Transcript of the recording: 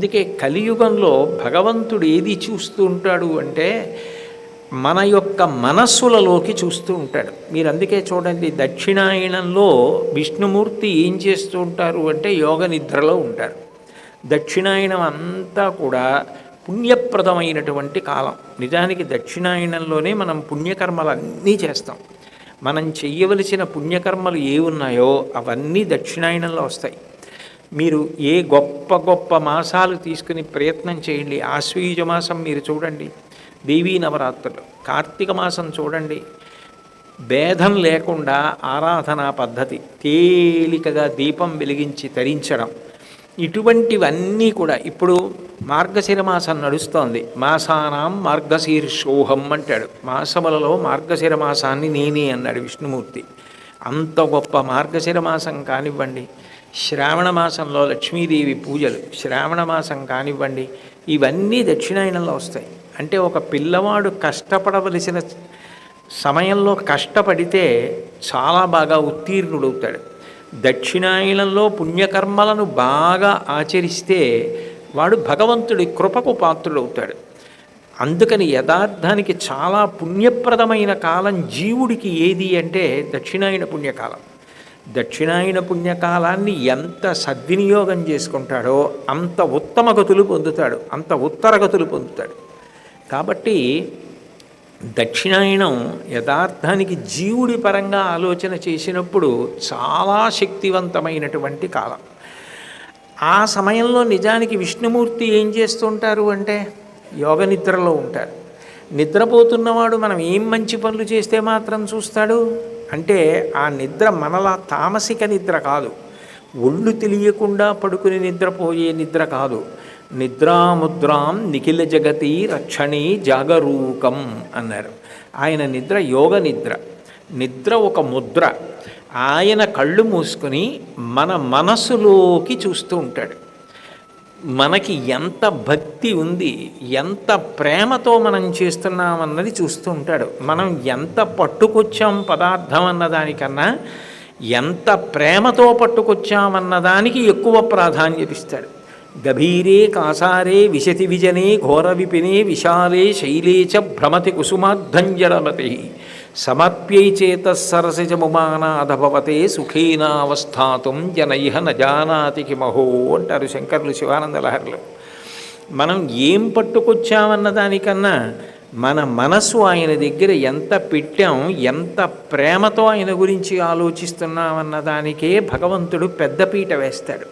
అందుకే కలియుగంలో భగవంతుడు ఏది చూస్తూ ఉంటాడు అంటే మన యొక్క మనస్సులలోకి చూస్తూ ఉంటాడు. మీరు అందుకే చూడండి దక్షిణాయనంలో విష్ణుమూర్తి ఏం చేస్తూ ఉంటారు అంటే యోగ నిద్రలో ఉంటారు. దక్షిణాయనం అంతా కూడా పుణ్యప్రదమైనటువంటి కాలం. నిజానికి దక్షిణాయనంలోనే మనం పుణ్యకర్మలన్నీ చేస్తాం. మనం చెయ్యవలసిన పుణ్యకర్మలు ఏ ఉన్నాయో అవన్నీ దక్షిణాయనంలో వస్తాయి. మీరు ఏ గొప్ప గొప్ప మాసాలు తీసుకుని ప్రయత్నం చేయండి. ఆశ్వీజ మాసం మీరు చూడండి. దేవీ నవరాత్రులు కార్తీక మాసం చూడండి. భేదం లేకుండా ఆరాధనా పద్ధతి తేలికగా దీపం వెలిగించి తరించడం. ఇటువంటివన్నీ కూడా ఇప్పుడు మార్గశిర మాసం నడుస్తోంది. మాసానాం మార్గశీర్షోహం అంటాడు. మాసములలో మార్గశిర మాసాన్ని నేనే అన్నాడు విష్ణుమూర్తి. అంత గొప్ప మార్గశిర మాసం కానివ్వండి శ్రావణ మాసంలో లక్ష్మీదేవి పూజలు శ్రావణ మాసం కానివ్వండి ఇవన్నీ దక్షిణాయనంలో వస్తాయి. అంటే ఒక పిల్లవాడు కష్టపడవలసిన సమయంలో కష్టపడితే చాలా బాగా ఉత్తీర్ణుడవుతాడు. దక్షిణాయనంలో పుణ్యకర్మలను బాగా ఆచరిస్తే వాడు భగవంతుడి కృపకు పాత్రుడవుతాడు. అందుకని యథార్థానికి చాలా పుణ్యప్రదమైన కాలం జీవుడికి ఏది అంటే దక్షిణాయన పుణ్యకాలం. దక్షిణాయన పుణ్యకాలాన్ని ఎంత సద్వినియోగం చేసుకుంటాడో అంత ఉత్తమ గతులు పొందుతాడు అంత ఉత్తరగతులు పొందుతాడు. కాబట్టి దక్షిణాయనం యథార్థానికి జీవుడి పరంగా ఆలోచన చేసినప్పుడు చాలా శక్తివంతమైనటువంటి కాలం. ఆ సమయంలో నిజానికి విష్ణుమూర్తి ఏం చేస్తుంటారు అంటే యోగ నిద్రలో ఉంటారు నిద్రపోతున్నవాడు మనం ఏం మంచి పనులు చేస్తే మాత్రం చూస్తాడు? అంటే ఆ నిద్ర మనలా తామసిక నిద్ర కాదు. ఒళ్ళు తెలియకుండా పడుకుని నిద్రపోయే నిద్ర కాదు. నిద్రాముద్రాం నిఖిల జగతి రక్షణి జాగరూకం అన్నారు. ఆయన నిద్ర యోగ నిద్ర. నిద్ర ఒక ముద్ర. ఆయన కళ్ళు మూసుకుని మన మనసులోకి చూస్తూ ఉంటాడు. మనకి ఎంత భక్తి ఉంది ఎంత ప్రేమతో మనం చేస్తున్నామన్నది చూస్తూ ఉంటాడు. మనం ఎంత పట్టుకొచ్చాం పదార్థం అన్నదానికన్నా ఎంత ప్రేమతో పట్టుకొచ్చామన్నదానికి ఎక్కువ ప్రాధాన్యత ఇస్తాడు గభీరే కాసారే విశతి విజనే ఘోర విపినే విశాలే శైలే చ భ్రమతి కుసుమాద్ధంజలమతి సమర్ప్యై చేత సరసిజముమానాధభవతే సుఖీనావస్థాతుం జనైహ నజానాతి కిమహో అంటారు శంకరులు శివానంద లహరిలో మనం ఏం పట్టుకొచ్చామన్న దానికన్నా మన మనసు ఆయన దగ్గర ఎంత పెట్టాం ఎంత ప్రేమతో ఆయన గురించి ఆలోచిస్తున్నామన్న దానికే భగవంతుడు పెద్దపీట వేస్తాడు.